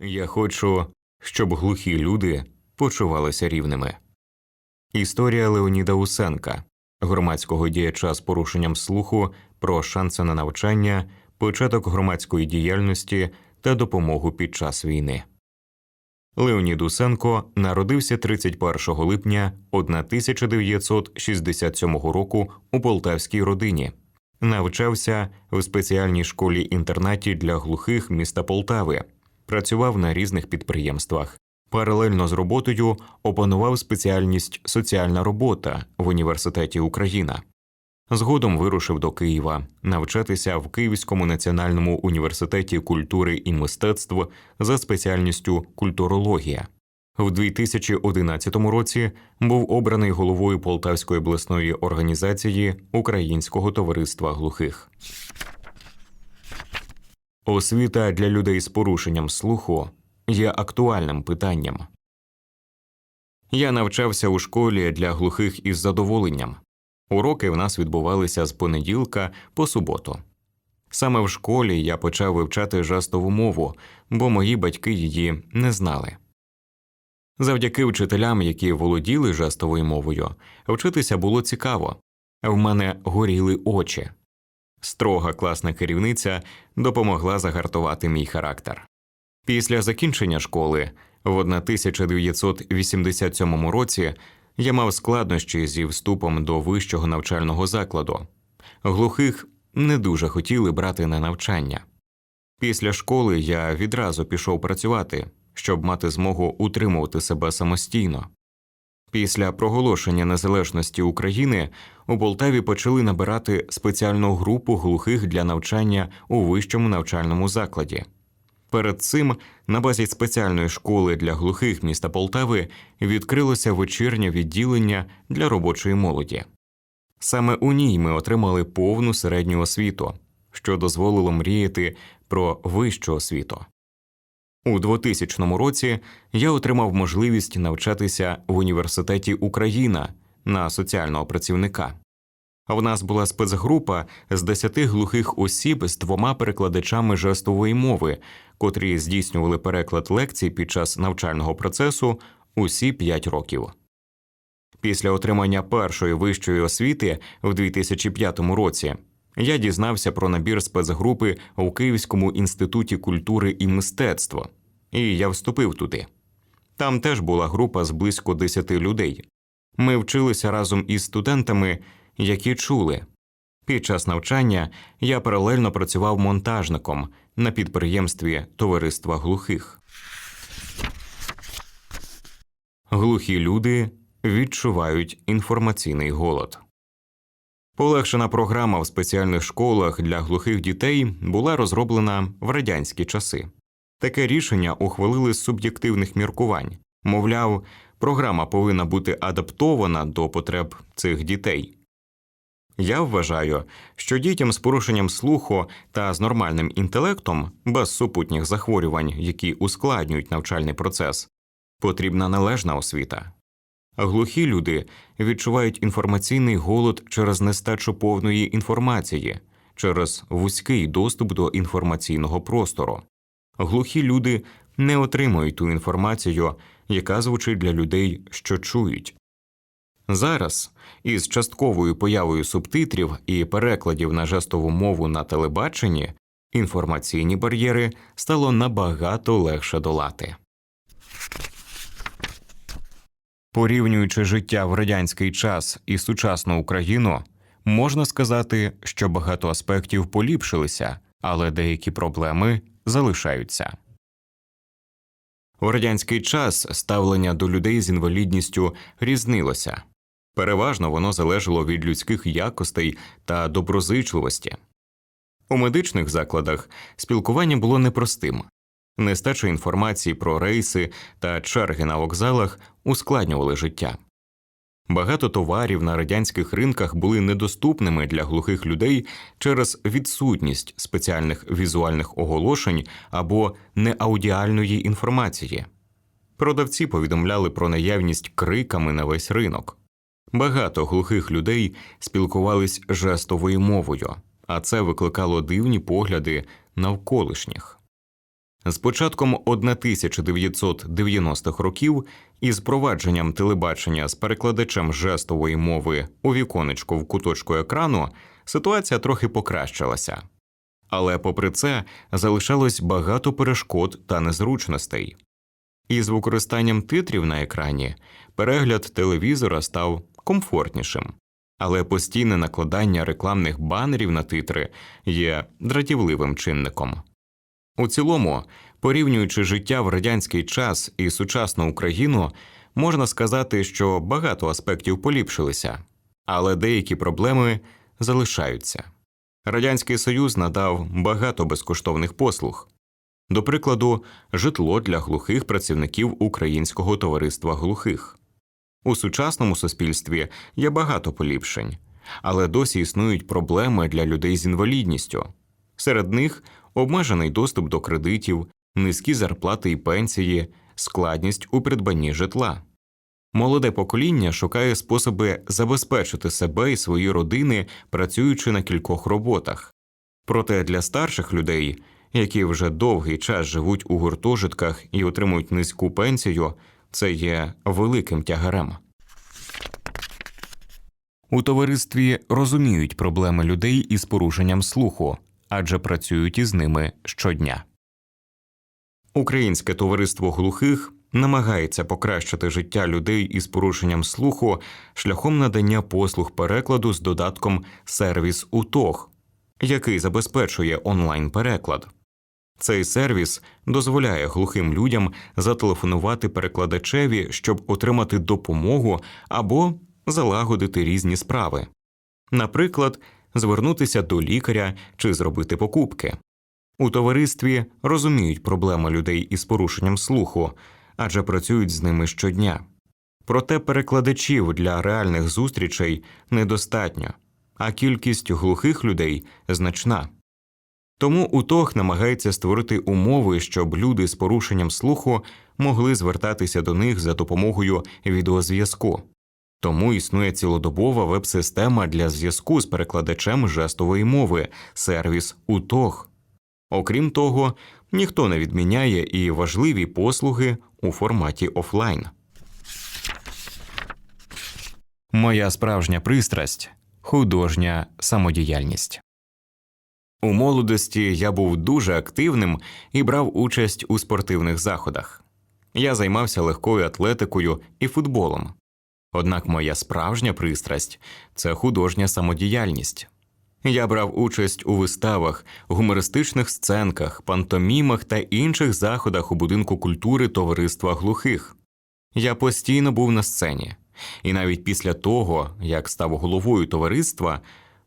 Я хочу, щоб глухі люди почувалися рівними. Історія Леоніда Усенка, громадського діяча з порушенням слуху про шанси на навчання, початок громадської діяльності та допомогу під час війни. Леонід Усенко народився 31 липня 1967 року у полтавській родині. Навчався в спеціальній школі інтернаті для глухих міста Полтави, працював на різних підприємствах. Паралельно з роботою опанував спеціальність соціальна робота в університеті Україна. Згодом вирушив до Києва навчатися в Київському національному університеті культури і мистецтв за спеціальністю культурологія. В 2011 році був обраний головою Полтавської обласної організації Українського товариства глухих. Освіта для людей з порушенням слуху є актуальним питанням. Я навчався у школі для глухих із задоволенням. Уроки в нас відбувалися з понеділка по суботу. Саме в школі я почав вивчати жестову мову, бо мої батьки її не знали. Завдяки вчителям, які володіли жестовою мовою, вчитися було цікаво. В мене горіли очі. Строга класна керівниця допомогла загартувати мій характер. Після закінчення школи в 1987 році я мав складнощі зі вступом до вищого навчального закладу. Глухих не дуже хотіли брати на навчання. Після школи я відразу пішов працювати, щоб мати змогу утримувати себе самостійно. Після проголошення незалежності України у Полтаві почали набирати спеціальну групу глухих для навчання у вищому навчальному закладі. Перед цим на базі спеціальної школи для глухих міста Полтави відкрилося вечірнє відділення для робочої молоді. Саме у ній ми отримали повну середню освіту, що дозволило мріяти про вищу освіту. У 2000 році я отримав можливість навчатися в університеті Україна на соціального працівника. В нас була спецгрупа з 10 глухих осіб з двома перекладачами жестової мови, котрі здійснювали переклад лекцій під час навчального процесу усі 5 років. Після отримання першої вищої освіти в 2005 році я дізнався про набір спецгрупи у Київському інституті культури і мистецтва, і я вступив туди. Там теж була група з близько 10 людей. Ми вчилися разом із студентами, які чули. Під час навчання я паралельно працював монтажником на підприємстві Товариства глухих. Глухі люди відчувають інформаційний голод. Полегшена програма в спеціальних школах для глухих дітей була розроблена в радянські часи. Таке рішення ухвалили з суб'єктивних міркувань. Мовляв, програма повинна бути адаптована до потреб цих дітей. Я вважаю, що дітям з порушенням слуху та з нормальним інтелектом, без супутніх захворювань, які ускладнюють навчальний процес, потрібна належна освіта. Глухі люди відчувають інформаційний голод через нестачу повної інформації, через вузький доступ до інформаційного простору. Глухі люди не отримують ту інформацію, яка звучить для людей, що чують. Зараз, із частковою появою субтитрів і перекладів на жестову мову на телебаченні, інформаційні бар'єри стало набагато легше долати. Порівнюючи життя в радянський час і сучасну Україну, можна сказати, що багато аспектів поліпшилися, але деякі проблеми залишаються. У радянський час ставлення до людей з інвалідністю різнилося. Переважно воно залежало від людських якостей та доброзичливості. У медичних закладах спілкування було непростим. Нестача інформації про рейси та черги на вокзалах ускладнювали життя. Багато товарів на радянських ринках були недоступними для глухих людей через відсутність спеціальних візуальних оголошень або неаудіальної інформації. Продавці повідомляли про наявність криками на весь ринок. Багато глухих людей спілкувались жестовою мовою, а це викликало дивні погляди навколишніх. З початком 1990-х років і з провадженням телебачення з перекладачем жестової мови у віконечку в куточку екрану ситуація трохи покращилася. Але попри це залишалось багато перешкод та незручностей. Із використанням титрів на екрані перегляд телевізора став комфортнішим, але постійне накладання рекламних банерів на титри є дратівливим чинником. У цілому, порівнюючи життя в радянський час і сучасну Україну, можна сказати, що багато аспектів поліпшилися, але деякі проблеми залишаються. Радянський Союз надав багато безкоштовних послуг. До прикладу, житло для глухих працівників Українського товариства глухих. У сучасному суспільстві є багато поліпшень, але досі існують проблеми для людей з інвалідністю. Серед них обмежений доступ до кредитів, низькі зарплати і пенсії, складність у придбанні житла. Молоде покоління шукає способи забезпечити себе і свої родини, працюючи на кількох роботах. Проте для старших людей, які вже довгий час живуть у гуртожитках і отримують низьку пенсію, це є великим тягарем. У товаристві розуміють проблеми людей із порушенням слуху, адже працюють із ними щодня. Українське товариство глухих намагається покращити життя людей із порушенням слуху шляхом надання послуг перекладу з додатком сервіс УТОГ, який забезпечує онлайн переклад. Цей сервіс дозволяє глухим людям зателефонувати перекладачеві, щоб отримати допомогу або залагодити різні справи, наприклад, звернутися до лікаря чи зробити покупки. У товаристві розуміють проблеми людей із порушенням слуху, адже працюють з ними щодня. Проте перекладачів для реальних зустрічей недостатньо, а кількість глухих людей значна. Тому УТОГ намагається створити умови, щоб люди з порушенням слуху могли звертатися до них за допомогою відеозв'язку. Тому існує цілодобова веб-система для зв'язку з перекладачем жестової мови, сервіс УТОГ. Окрім того, ніхто не відміняє і важливі послуги у форматі офлайн. Моя справжня пристрасть художня самодіяльність. У молодості я був дуже активним і брав участь у спортивних заходах. Я займався легкою атлетикою і футболом. Однак моя справжня пристрасть це художня самодіяльність. Я брав участь у виставах, гумористичних сценках, пантомімах та інших заходах у будинку культури товариства глухих. Я постійно був на сцені, і навіть після того, як став головою товариства,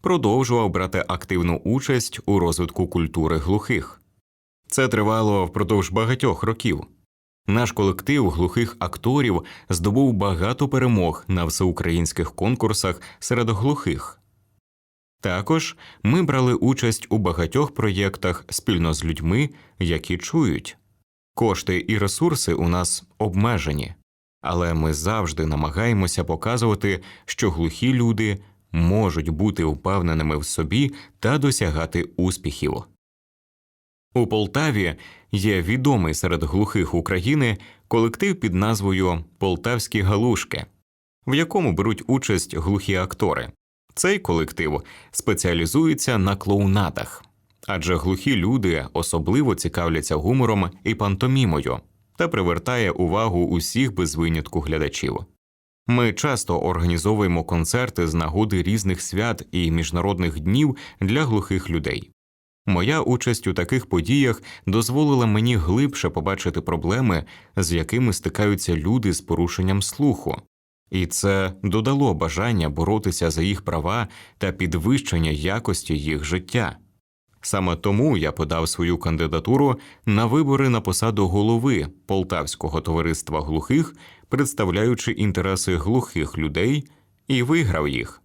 продовжував брати активну участь у розвитку культури глухих. Це тривало впродовж багатьох років. Наш колектив глухих акторів здобув багато перемог на всеукраїнських конкурсах серед глухих. Також ми брали участь у багатьох проєктах спільно з людьми, які чують. Кошти і ресурси у нас обмежені, але ми завжди намагаємося показувати, що глухі люди можуть бути впевненими в собі та досягати успіхів. У Полтаві є відомий серед глухих України колектив під назвою Полтавські галушки, в якому беруть участь глухі актори. Цей колектив спеціалізується на клоунатах, адже глухі люди особливо цікавляться гумором і пантомімою та привертає увагу усіх без винятку глядачів. Ми часто організовуємо концерти з нагоди різних свят і міжнародних днів для глухих людей. Моя участь у таких подіях дозволила мені глибше побачити проблеми, з якими стикаються люди з порушенням слуху, і це додало бажання боротися за їх права та підвищення якості їх життя. Саме тому я подав свою кандидатуру на вибори на посаду голови Полтавського товариства глухих, представляючи інтереси глухих людей, і виграв їх.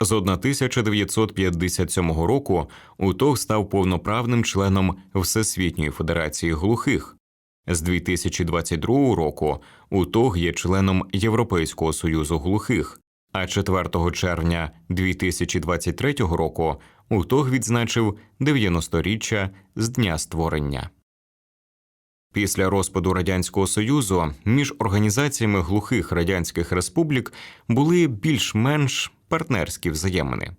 З 1957 року УТОГ став повноправним членом Всесвітньої федерації глухих. З 2022 року УТОГ є членом Європейського союзу глухих, а 4 червня 2023 року УТОГ відзначив 90-річчя з дня створення. Після розпаду радянського союзу між організаціями глухих радянських республік були більш-менш партнерські взаємини.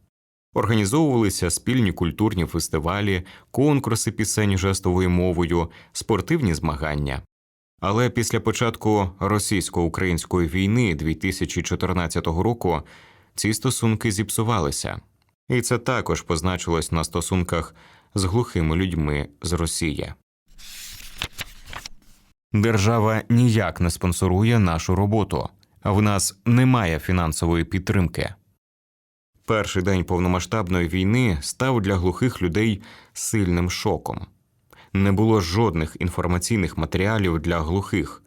Організовувалися спільні культурні фестивалі, конкурси пісень жестовою мовою, спортивні змагання. Але після початку російсько-української війни 2014 року ці стосунки зіпсувалися, і це також позначилось на стосунках з глухими людьми з Росії. Держава ніяк не спонсорує нашу роботу, в нас немає фінансової підтримки. Перший день повномасштабної війни став для глухих людей сильним шоком. Не було жодних інформаційних матеріалів для глухих.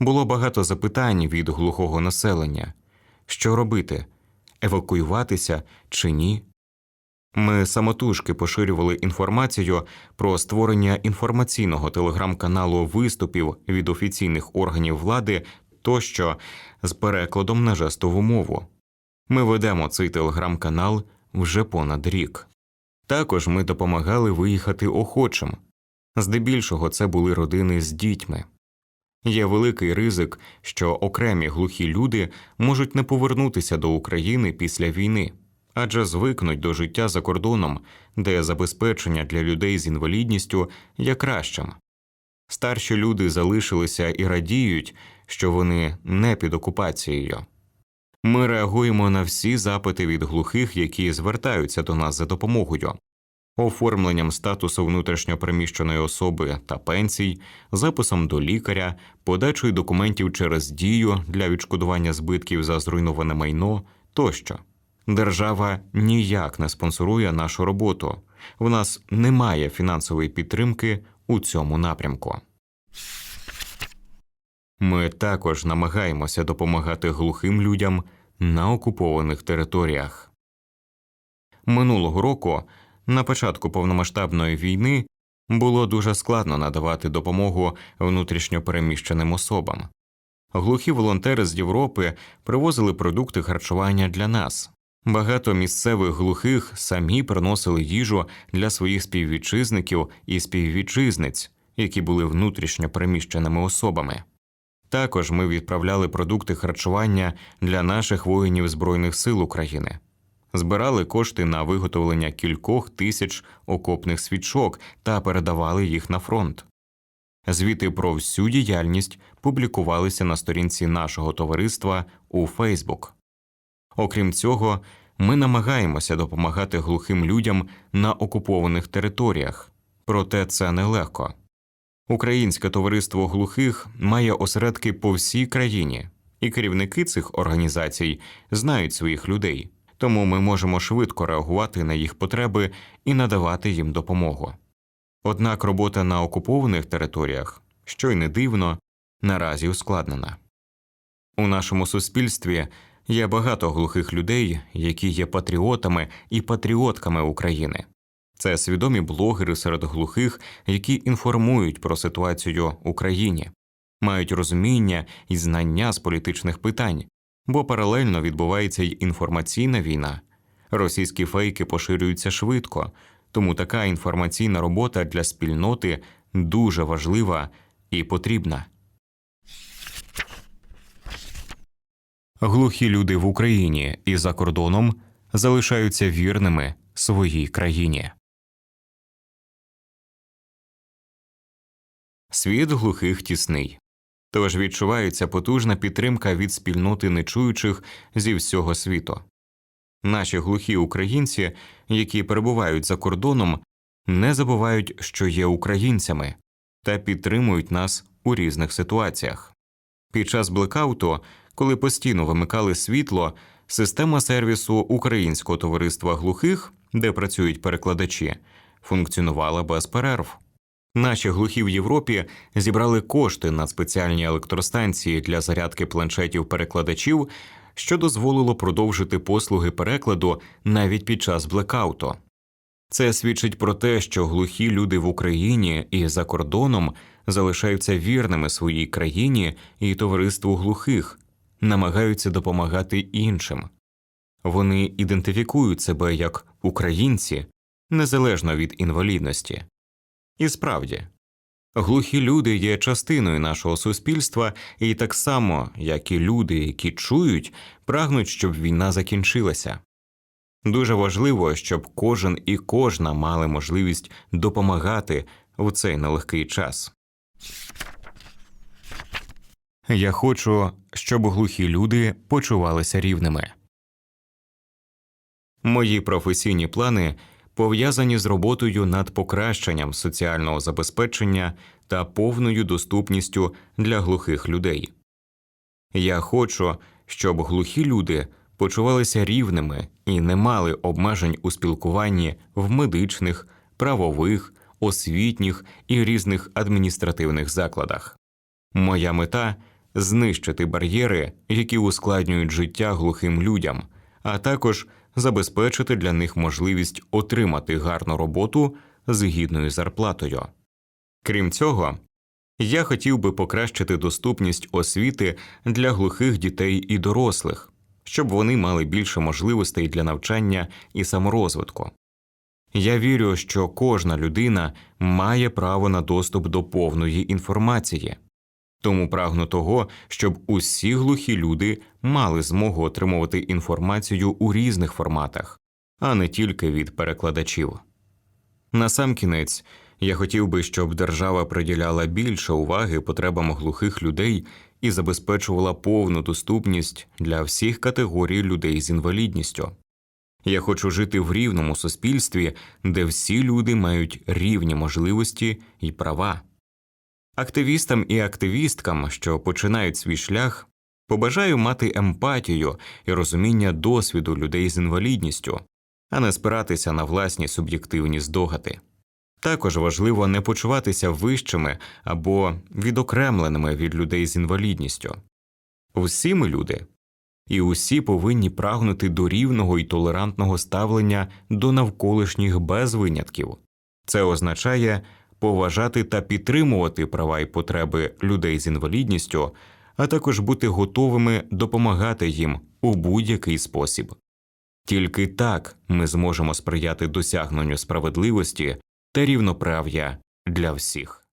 Було багато запитань від глухого населення: що робити, евакуюватися чи ні? Ми самотужки поширювали інформацію про створення інформаційного телеграм-каналу виступів від офіційних органів влади тощо з перекладом на жестову мову. Ми ведемо цей телеграм-канал вже понад рік. Також ми допомагали виїхати охочим. Здебільшого це були родини з дітьми. Є великий ризик, що окремі глухі люди можуть не повернутися до України після війни, адже звикнуть до життя за кордоном, де забезпечення для людей з інвалідністю є кращим. Старші люди залишилися і радіють, що вони не під окупацією. Ми реагуємо на всі запити від глухих, які звертаються до нас за допомогою, оформленням статусу внутрішньопереміщеної особи та пенсій, записом до лікаря, подачою документів через дію для відшкодування збитків за зруйноване майно тощо. Держава ніяк не спонсорує нашу роботу. В нас немає фінансової підтримки у цьому напрямку. Ми також намагаємося допомагати глухим людям на окупованих територіях. Минулого року, на початку повномасштабної війни, було дуже складно надавати допомогу внутрішньопереміщеним особам. Глухі волонтери з Європи привозили продукти харчування для нас. Багато місцевих глухих самі приносили їжу для своїх співвітчизників і співвітчизниць, які були внутрішньо переміщеними особами. Також ми відправляли продукти харчування для наших воїнів Збройних сил України, збирали кошти на виготовлення кількох тисяч окопних свічок та передавали їх на фронт. Звіти про всю діяльність публікувалися на сторінці нашого товариства у Фейсбук. Окрім цього, ми намагаємося допомагати глухим людям на окупованих територіях, проте це нелегко. Українське товариство глухих має осередки по всій країні, і керівники цих організацій знають своїх людей, тому ми можемо швидко реагувати на їх потреби і надавати їм допомогу. Однак робота на окупованих територіях, що й не дивно, наразі ускладнена. У нашому суспільстві є багато глухих людей, які є патріотами і патріотками України. Це свідомі блогери серед глухих, які інформують про ситуацію в Україні, мають розуміння і знання з політичних питань, бо паралельно відбувається й інформаційна війна. Російські фейки поширюються швидко, тому така інформаційна робота для спільноти дуже важлива і потрібна. Глухі люди в Україні і за кордоном залишаються вірними своїй країні. Світ глухих тісний. Тож відчувається потужна підтримка від спільноти нечуючих зі всього світу. Наші глухі українці, які перебувають за кордоном, не забувають, що є українцями, та підтримують нас у різних ситуаціях. Під час блекауту, коли постійно вимикали світло, система сервісу Українського товариства глухих, де працюють перекладачі, функціонувала без перерв. Наші глухі в Європі зібрали кошти на спеціальні електростанції для зарядки планшетів перекладачів, що дозволило продовжити послуги перекладу навіть під час блекауту. Це свідчить про те, що глухі люди в Україні і за кордоном залишаються вірними своїй країні і товариству глухих, намагаються допомагати іншим. Вони ідентифікують себе як українці незалежно від інвалідності. І справді, Глухі люди є частиною нашого суспільства, і так само, як і люди, які чують, прагнуть, щоб війна закінчилася. Дуже важливо, щоб кожен і кожна мали можливість допомагати в цей нелегкий час. Я хочу, щоб глухі люди почувалися рівними. Мої професійні плани пов'язані з роботою над покращенням соціального забезпечення та повною доступністю для глухих людей. Я хочу, щоб глухі люди почувалися рівними і не мали обмежень у спілкуванні в медичних, правових, освітніх і різних адміністративних закладах. Моя мета знищити бар'єри, які ускладнюють життя глухим людям, а також забезпечити для них можливість отримати гарну роботу з гідною зарплатою. Крім цього, я хотів би покращити доступність освіти для глухих дітей і дорослих, щоб вони мали більше можливостей для навчання і саморозвитку. Я вірю, що кожна людина має право на доступ до повної інформації, тому прагну того, щоб усі глухі люди мали змогу отримувати інформацію у різних форматах, а не тільки від перекладачів. Насамкінець, я хотів би, щоб держава приділяла більше уваги потребам глухих людей і забезпечувала повну доступність для всіх категорій людей з інвалідністю. Я хочу жити в рівному суспільстві, де всі люди мають рівні можливості і права. Активістам і активісткам, що починають свій шлях, побажаю мати емпатію і розуміння досвіду людей з інвалідністю, а не спиратися на власні суб'єктивні здогади. Також важливо не почуватися вищими або відокремленими від людей з інвалідністю. Всі ми люди, і усі повинні прагнути до рівного і толерантного ставлення до навколишніх без винятків. Це означає поважати та підтримувати права і потреби людей з інвалідністю, а також бути готовими допомагати їм у будь-який спосіб. Тільки так ми зможемо сприяти досягненню справедливості та рівноправ'я для всіх.